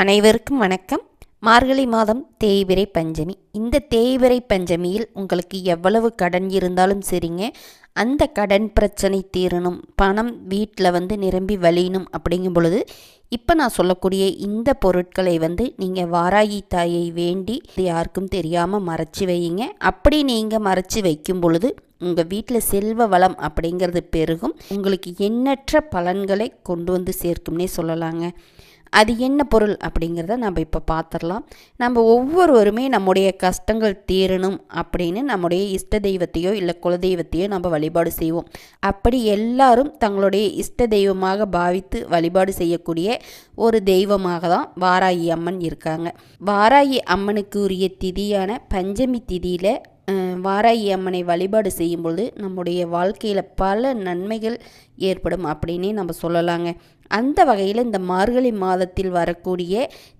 அனைவருக்கும் வணக்கம். மார்கழி மாதம் தேய்பிரை பஞ்சமி. இந்த தேய்பிரை பஞ்சமியில் உங்களுக்கு எவ்வளவு கடன் இருந்தாலும் சரிங்க. அந்த கடன் பிரச்சனை தீரணும். பணம் வீட்டில் வந்து நிரம்பி வழியணும் அப்படிங்கும் பொழுது இப்போ நான் சொல்லக்கூடிய இந்த பொருட்களை வந்து நீங்கள் வாராகி தாயை வேண்டி யாருக்கும் தெரியாமல் மறைச்சி வையுங்க. அப்படி நீங்கள் மறைச்சி வைக்கும் பொழுது உங்கள் வீட்டில் செல்வ வளம் அப்படிங்கிறது பெருகும். உங்களுக்கு எண்ணற்ற பலன்களை கொண்டு வந்து சேர்க்கும்னே சொல்லலாங்க. அது என்ன பொருள் அப்படிங்கிறத நம்ம இப்போ பார்த்துடலாம். நம்ம ஒவ்வொருவருமே நம்முடைய கஷ்டங்கள் தீரணும் அப்படின்னு நம்முடைய இஷ்ட தெய்வத்தையோ இல்லை குலதெய்வத்தையோ நம்ம வழிபாடு செய்வோம். அப்படி எல்லாரும் தங்களுடைய இஷ்ட தெய்வமாக பாவித்து வழிபாடு செய்யக்கூடிய ஒரு தெய்வமாக தான் வாராயி அம்மன் இருக்காங்க. வாராயி அம்மனுக்கு உரிய திதியான பஞ்சமி திதியில் வாராகி அம்மனை வழிபாடு செய்யும்பொழுது நம்முடைய வாழ்க்கையில் பல நன்மைகள் ஏற்படும் அப்படின்னே நம்ம சொல்லலாங்க. அந்த வகையில் இந்த மார்கழி மாதத்தில் வரக்கூடிய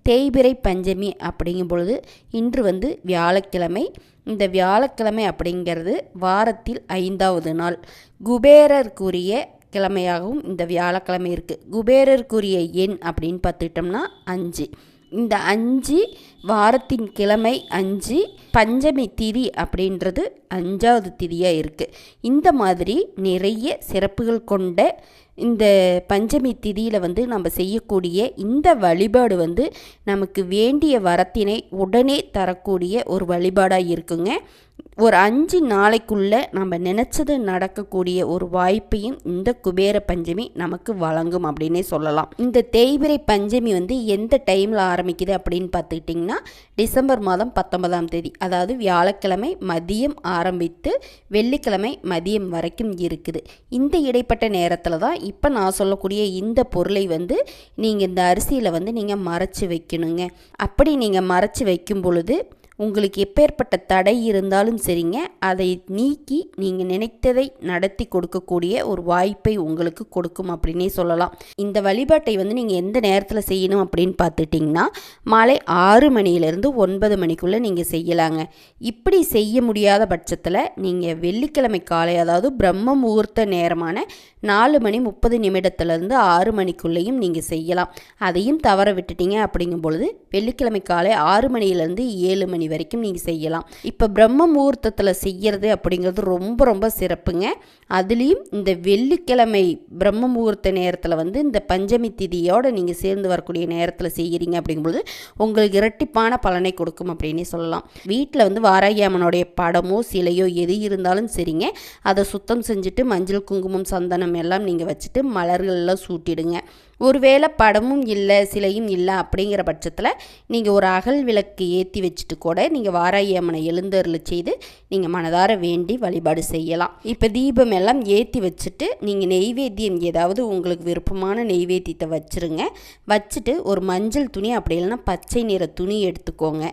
தேய்பிறை பஞ்சமி அப்படிங்கும் பொழுது இன்று வந்து வியாழக்கிழமை. இந்த வியாழக்கிழமை அப்படிங்கிறது வாரத்தில் ஐந்தாவது நாள். குபேரருக்குரிய கிழமையாகவும் இந்த வியாழக்கிழமை இருக்குது குபேரருக்குரிய எண் அப்படின்னு பார்த்துக்கிட்டோம்னா அஞ்சு. இந்த அஞ்சு வாரத்தின் கிழமை அஞ்சு பஞ்சமி திதி அப்படின்றது அஞ்சாவது திதியாக இருக்குது இந்த மாதிரி நிறைய சிறப்புகள் கொண்ட இந்த பஞ்சமி திதியில் வந்து நம்ம செய்யக்கூடிய இந்த வழிபாடு வந்து நமக்கு வேண்டிய வரத்தினை உடனே தரக்கூடிய ஒரு வழிபாடாக இருக்குங்க. ஒரு அஞ்சு நாளைக்குள்ளே நம்ம நினச்சது நடக்கக்கூடிய ஒரு வாய்ப்பையும் இந்த குபேர பஞ்சமி நமக்கு வழங்கும் அப்படின்னே சொல்லலாம். இந்த தேய்பிரை பஞ்சமி வந்து எந்த டைமில் ஆரம்பிக்குது அப்படின்னு பார்த்துக்கிட்டிங்கன்னா டிசம்பர் மாதம் பத்தொன்பதாம் தேதி அதாவது வியாழக்கிழமை மதியம் ஆரம்பித்து வெள்ளிக்கிழமை மதியம் வரைக்கும் இருக்குது. இந்த இடைப்பட்ட நேரத்தில் தான் இப்போ நான் சொல்லக்கூடிய இந்த பொருளை வந்து நீங்கள் இந்த அரிசியில் வந்து நீங்கள் மறைச்சி வைக்கணுங்க. அப்படி நீங்கள் மறைச்சி வைக்கும் பொழுது உங்களுக்கு எப்பேற்பட்ட தடை இருந்தாலும் சரிங்க. அதை நீக்கி நீங்கள் நினைத்ததை நடத்தி கொடுக்கக்கூடிய ஒரு வாய்ப்பை உங்களுக்கு கொடுக்கும் அப்படின்னே சொல்லலாம். இந்த வழிபாட்டை வந்து நீங்கள் எந்த நேரத்தில் செய்யணும் அப்படின்னு பார்த்துட்டிங்கன்னா மாலை ஆறு மணியிலேருந்து ஒன்பது மணிக்குள்ளே நீங்கள் செய்யலாங்க. இப்படி செய்ய முடியாத பட்சத்தில் நீங்கள் வெள்ளிக்கிழமை காலை அதாவது பிரம்ம முகூர்த்த நேரமான நாலு மணி முப்பது நிமிடத்துலேருந்து ஆறு மணிக்குள்ளேயும் நீங்கள் செய்யலாம். அதையும் தவற விட்டுட்டீங்க அப்படிங்கும் பொழுது வெள்ளிக்கிழமை காலை ஆறு மணியிலேருந்து ஏழு மணி வரைக்கும் நீங்கள் செய்யலாம். இப்போ பிரம்ம முகூர்த்தத்தில் செய்கிறது அப்படிங்கிறது ரொம்ப ரொம்ப சிறப்புங்க. அதுலேயும் இந்த வெள்ளிக்கிழமை பிரம்ம முகூர்த்த நேரத்தில் வந்து இந்த பஞ்சமி திதியோடு நீங்கள் சேர்ந்து வரக்கூடிய நேரத்தில் செய்கிறீங்க அப்படிங்கும்போது உங்களுக்கு இரட்டிப்பான பலனை கொடுக்கும் அப்படின்னே சொல்லலாம். வீட்டில் வந்து வாராகி அம்மனுடைய படமோ சிலையோ எது இருந்தாலும் சரிங்க. அதை சுத்தம் செஞ்சுட்டு மஞ்சள் குங்குமம் சந்தனம் எல்லாம் நீங்கள் வச்சுட்டு மலர்கள்லாம் சூட்டிடுங்க. ஒருவேளை படமும் இல்லை சிலையும் இல்லை அப்படிங்கிற பட்சத்தில் நீங்கள் ஒரு அகல் விளக்கு ஏற்றி வச்சுட்டு கூட நீங்கள் வாராகி அம்மனை எழுந்தருள் செய்து நீங்கள் மனதார வேண்டி வழிபாடு செய்யலாம். இப்போ தீபம் எல்லாம் ஏற்றி வச்சுட்டு நீங்கள் நெய்வேத்தியம் ஏதாவது உங்களுக்கு விருப்பமான நெய்வேத்தியத்தை வச்சுருங்க. வச்சுட்டு ஒரு மஞ்சள் துணி அப்படி இல்லைன்னா பச்சை நிற துணி எடுத்துக்கோங்க.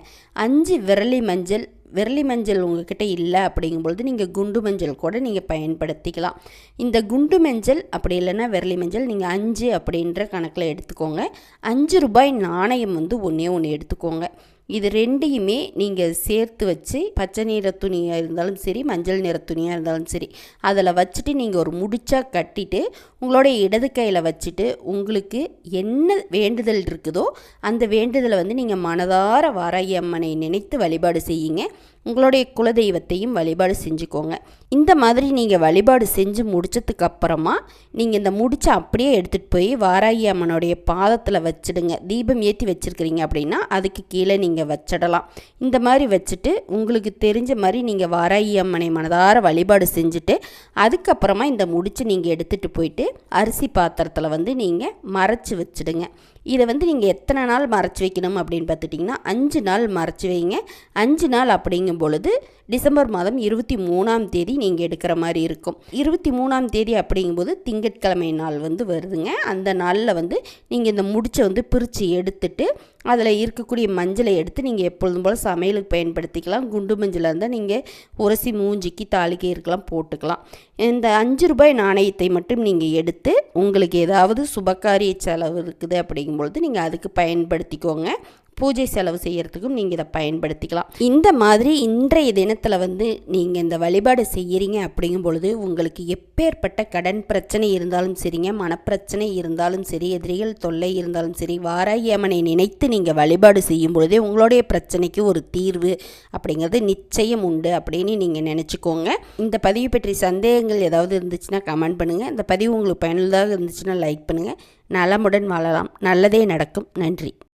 அஞ்சு விரலி மஞ்சள் விரலி மஞ்சள் உங்ககிட்ட இல்லை அப்படிங்கும்பொழுது நீங்கள் குண்டு மஞ்சள் கூட நீங்கள் பயன்படுத்திக்கலாம். இந்த குண்டு மஞ்சள் அப்படி இல்லைன்னா விரலி மஞ்சள் நீங்கள் அஞ்சு அப்படின்ற கணக்கில் எடுத்துக்கோங்க. அஞ்சு ரூபாய் நாணயம் வந்து ஒன்றே ஒன்று எடுத்துக்கோங்க. இது ரெண்டையுமே நீங்கள் சேர்த்து வச்சு பச்சை நிற துணியாக இருந்தாலும் சரி மஞ்சள் நிற துணியாக இருந்தாலும் சரி அதில் வச்சுட்டு நீங்கள் ஒரு முடிச்சாக கட்டிட்டு உங்களுடைய இடது கையில் வச்சுட்டு உங்களுக்கு என்ன வேண்டுதல் இருக்குதோ அந்த வேண்டுதலை வந்து நீங்கள் மனதார வாராயம்மனை நினைத்து வழிபாடு செய்யுங்க. உங்களுடைய குலதெய்வத்தையும் வழிபாடு செஞ்சுக்கோங்க. இந்த மாதிரி நீங்கள் வழிபாடு செஞ்சு முடிச்சதுக்கு அப்புறமா நீங்கள் இந்த முடிச்சை அப்படியே எடுத்துகிட்டு போய் வாராகி அம்மனுடைய பாதத்தில் வச்சிடுங்க. தீபம் ஏற்றி வச்சுருக்கிறீங்க அப்படின்னா அதுக்கு கீழே நீங்கள் வச்சிடலாம். இந்த மாதிரி வச்சுட்டு உங்களுக்கு தெரிஞ்ச மாதிரி நீங்கள் வாராகி அம்மனை மனதார வழிபாடு செஞ்சுட்டு அதுக்கப்புறமா இந்த முடிச்சு நீங்கள் எடுத்துகிட்டு போயிட்டு அரிசி பாத்திரத்தில் வந்து நீங்கள் மறைச்சி வச்சுடுங்க. இதை வந்து நீங்கள் எத்தனை நாள் மறைச்சி வைக்கணும் அப்படின்னு பார்த்துட்டிங்கன்னா அஞ்சு நாள் மறைச்சி வைங்க. அஞ்சு நாள் அப்படிங்கும் பொழுது டிசம்பர் மாதம் இருபத்தி மூணாம் தேதி நீங்கள் எடுக்கிற மாதிரி இருக்கும். இருபத்தி மூணாம் தேதி அப்படிங்கும்போது திங்கட்கிழமை நாள் வந்து வருதுங்க. அந்த நாளில் வந்து நீங்கள் இந்த முடிச்சை வந்து பிரித்து எடுத்துட்டு அதில் இருக்கக்கூடிய மஞ்சளை எடுத்து நீங்கள் எப்பொழுதும் போல் சமையலுக்கு பயன்படுத்திக்கலாம். குண்டு மஞ்சளாக இருந்தால் நீங்கள் உரசி மூஞ்சிக்கு தாளிக்கை இருக்கலாம் போட்டுக்கலாம். இந்த அஞ்சு ரூபாய் நாணயத்தை மட்டும் நீங்கள் எடுத்து உங்களுக்கு ஏதாவது சுபகாரிய செலவு இருக்குது பொழுது நீங்கள் அதுக்கு பயன்படுத்திக்கோங்க. பூஜை செலவு செய்கிறதுக்கும் நீங்கள் இதை பயன்படுத்திக்கலாம். இந்த மாதிரி இன்றைய தினத்தில் வந்து நீங்கள் இந்த வழிபாடு செய்கிறீங்க அப்படிங்கும் பொழுது உங்களுக்கு எப்பேற்பட்ட கடன் பிரச்சனை இருந்தாலும் சரிங்க மனப்பிரச்சனை இருந்தாலும் சரி எதிரிகள் தொல்லை இருந்தாலும் சரி வாராகி அம்மனை நினைத்து நீங்கள் வழிபாடு செய்யும் பொழுதே உங்களுடைய பிரச்சனைக்கு ஒரு தீர்வு அப்படிங்கிறது நிச்சயம் உண்டு அப்படின்னு நீங்கள் நினச்சிக்கோங்க. இந்த பதிவு பற்றி சந்தேகங்கள் ஏதாவது இருந்துச்சுன்னா கமெண்ட் பண்ணுங்கள் இந்த பதிவு உங்களுக்கு பயனுள்ளதாக இருந்துச்சுன்னா லைக் பண்ணுங்கள் நலமுடன் வாழலாம். நல்லதே நடக்கும். நன்றி.